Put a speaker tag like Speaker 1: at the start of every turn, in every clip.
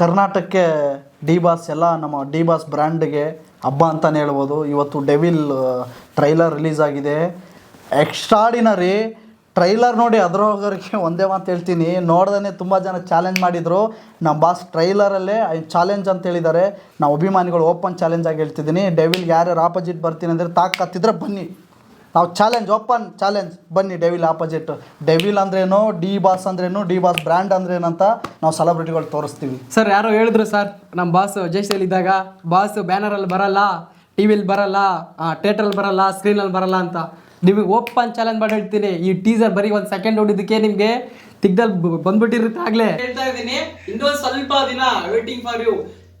Speaker 1: ಕರ್ನಾಟಕಕ್ಕೆ D boss ಎಲ್ಲ ನಮ್ಮ ಡಿ ಬಾಸ್ ಬ್ರ್ಯಾಂಡ್ಗೆ ಹಬ್ಬ ಅಂತಲೇ ಹೇಳ್ಬೋದು. ಇವತ್ತು ಡೆವಿಲ್ ಟ್ರೈಲರ್ ರಿಲೀಸ್ ಆಗಿದೆ. ಎಕ್ಸ್ಟ್ರಾಡಿನರಿ ಟ್ರೈಲರ್ ನೋಡಿ ಅದ್ರೊಳಗರಿಗೆ ಒಂದೇ ಮಾತು ಹೇಳ್ತೀನಿ. ನೋಡ್ದೇ ತುಂಬ ಜನ ಚಾಲೆಂಜ್ ಮಾಡಿದರು. ನಮ್ಮ ಬಾಸ್ ಟ್ರೈಲರಲ್ಲೇ ಚಾಲೆಂಜ್ ಅಂತ ಹೇಳಿದ್ದಾರೆ. ನಾವು ಅಭಿಮಾನಿಗಳು ಓಪನ್ ಚಾಲೆಂಜ್ ಆಗಿ ಹೇಳ್ತಿದ್ದೀನಿ. ಡೆವಿಲ್ಗೆ ಯಾರ್ಯಾರು ಆಪೋಸಿಟ್ ಬರ್ತೀನಿ ಅಂದರೆ ತಾಕತ್ತಿದ್ರೆ ಬನ್ನಿ. ನಾವು ಚಾಲೆಂಜ್ ಓಪನ್ ಚಾಲೆಂಜ್ ಬನ್ನಿ ಡೆವಿಲ್ ಆಪೋಸಿಟ್ ಡೆವಿಲ್ ಅಂದ್ರೇನು? ಡಿ ಬಾಸ್ ಅಂದ್ರೇನು? ಡಿ ಬಾಸ್ ಬ್ರ್ಯಾಂಡ್ ಅಂದ್ರೇನಂತ ನಾವು ಸೆಲೆಬ್ರಿಟಿಗಳು ತೋರಿಸ್ತೀವಿ.
Speaker 2: ಸರ್ ಯಾರೋ ಹೇಳಿದ್ರು ಸರ್ ನಮ್ಮ ಬಾಸ್ ಜೈಸಲ್ಲಿ ಇದ್ದಾಗ ಬಾಸ್ ಬ್ಯಾನರಲ್ಲಿ ಬರಲ್ಲ ಟಿ ವಿಲಿ ಬರಲ್ಲ ಥಿಯೇಟ್ರಲ್ಲಿ ಬರಲ್ಲ ಸ್ಕ್ರೀನಲ್ಲಿ ಬರಲ್ಲ ಅಂತ. ನಿಮಗೆ ಓಪನ್ ಚಾಲೆಂಜ್ ಮಾಡಿ ಹೇಳ್ತೀನಿ. ಈ ಟೀಸರ್ ಬರೀ ಒಂದು ಸೆಕೆಂಡ್ ಹೊಡಿದಕ್ಕೆ ನಿಮಗೆ ತಿಗ್ದಲ್ಲಿ ಬಂದ್ಬಿಟ್ಟಿರುತ್ತೆ ಆಗ್ಲೇ.
Speaker 3: ಹೇಳ್ತಾ ಇದ್ದೀನಿ. ಇನ್ನೊಂದು ಸ್ವಲ್ಪ ದಿನ ವೇಟಿಂಗ್ ಫಾರ್ ಯು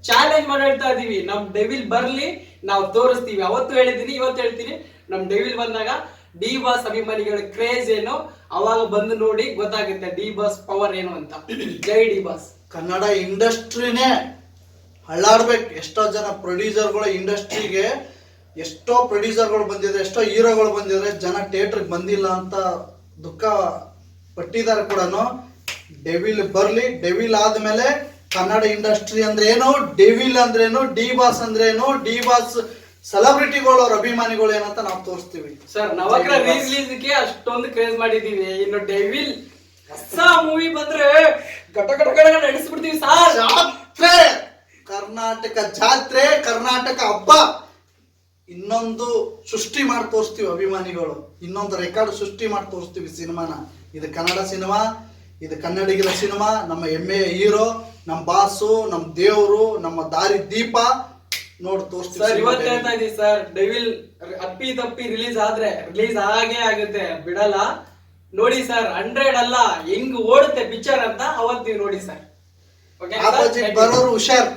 Speaker 3: ಚಾಲೆಂಜ್ ಮಾಡಿ ಹೇಳ್ತಾ ಇದೀವಿ. ನಮ್ ಡೆವಿಲ್ ಬರ್ಲಿ ನಾವು ತೋರಿಸ್ತೀವಿ. ಅವತ್ತು ಹೇಳಿದೀನಿ ಇವತ್ತು ಹೇಳ್ತೀನಿ. ನಮ್ ಡೆವಿಲ್ ಬಂದಾಗ ಡಿ ಬಾಸ್ ಅಭಿಮಾನಿಗಳ ಕ್ರೇಜ್ ಏನು? ಅವಾಗ ಬಂದು ನೋಡಿ ಗೊತ್ತಾಗುತ್ತೆ ಡಿ ಬಾಸ್ ಪವರ್ ಏನು ಅಂತ. ಜೈ ಡಿ ಬಾಸ್
Speaker 1: ಕನ್ನಡ ಇಂಡಸ್ಟ್ರಿನೇ ಹಳ್ಳಾಡ್ಬೇಕು ಎಷ್ಟೋ ಜನ ಪ್ರೊಡ್ಯೂಸರ್ಗಳು ಇಂಡಸ್ಟ್ರಿಗೆ ಎಷ್ಟೋ ಪ್ರೊಡ್ಯೂಸರ್ಗಳು ಬಂದಿದ್ರೆ ಎಷ್ಟೋ ಹೀರೋಗಳು ಬಂದಿದ್ರೆ ಜನ ಥಿಯೇಟ್ರಿಗೆ ಬಂದಿಲ್ಲ ಅಂತ ದುಃಖ ಪಟ್ಟಿದ್ದಾರೆ ಕೂಡ ಡೆವಿಲ್ ಬರಲಿ ಡೆವಿಲ್ ಆದ್ಮೇಲೆ ಕನ್ನಡ ಇಂಡಸ್ಟ್ರಿ ಅಂದ್ರೆ ಏನು ಡೆವಿಲ್ ಅಂದ್ರೇನು? ಡಿ ಬಾಸ್ ಅಂದ್ರೇನು? ಡಿ ಬಾಸ್ ಸೆಲೆಬ್ರಿಟಿಗಳು ಅವ್ರ ಅಭಿಮಾನಿಗಳು ಏನಂತ ನಾವು ತೋರಿಸ್ತೀವಿ.
Speaker 3: ಸರ್ ನವಗ್ರಹ ರಿಲೀಸ್ಗೆ ಅಷ್ಟೊಂದು ಕ್ರೇಜ್ ಮಾಡಿದೀವಿ ಇನ್ನು ಡೆವಿಲ್ ಹೊಸ ಮೂವಿ ಬಂದ್ರೆ ಘಟ ಘಟ ಗಟ ನಡೆಸ್ಬಿಡ್ತೀವಿ ಸಾರ್.
Speaker 1: ಜಾತ್ರೆ! ಕರ್ನಾಟಕ ಜಾತ್ರೆ ಕರ್ನಾಟಕ ಹಬ್ಬ. ಇನ್ನೊಂದು ಸೃಷ್ಟಿ ಮಾಡಿ ತೋರಿಸ್ತೀವಿ ಅಭಿಮಾನಿಗಳು. ಇನ್ನೊಂದು ರೆಕಾರ್ಡ್ ಸೃಷ್ಟಿ ಮಾಡಿ ತೋರಿಸ್ತೀವಿ ಸಿನಿಮಾನ. ಇದು ಕನ್ನಡ ಸಿನಿಮಾ ಇದು ಕನ್ನಡಿಗರ ಸಿನಿಮಾ ನಮ್ಮ ಹೆಮ್ಮೆಯ ಹೀರೋ ನಮ್ಮ ಬಾಸು ನಮ್ಮ ದೇವರು ನಮ್ಮ ದಾರಿ ದೀಪ. ನೋಡಿ
Speaker 3: ಸರ್ ಇವತ್ತು
Speaker 1: ತೋರಿಸ್ತೀವಿ
Speaker 3: ಹೇಳ್ತಾ ಇದೀವಿ ಸರ್ ಡೆವಿಲ್ ಅಪ್ಪಿ ತಪ್ಪಿ ರಿಲೀಸ್ ಆದ್ರೆ ರಿಲೀಸ್ ಆಗೇ ಆಗುತ್ತೆ ಬಿಡಲ್ಲ. ನೋಡಿ ಸರ್ ಹಂಡ್ರೆಡ್ ಅಲ್ಲ ಹೆಂಗ್ ಓಡುತ್ತೆ ಪಿಕ್ಚರ್ ಅಂತ ಅವತ್ತು ನೀವು ನೋಡಿ ಸರ್. ಓಕೆ
Speaker 1: ಆಪೋಸಿಟ್ ಬರೋರು ಹುಷಾರ್.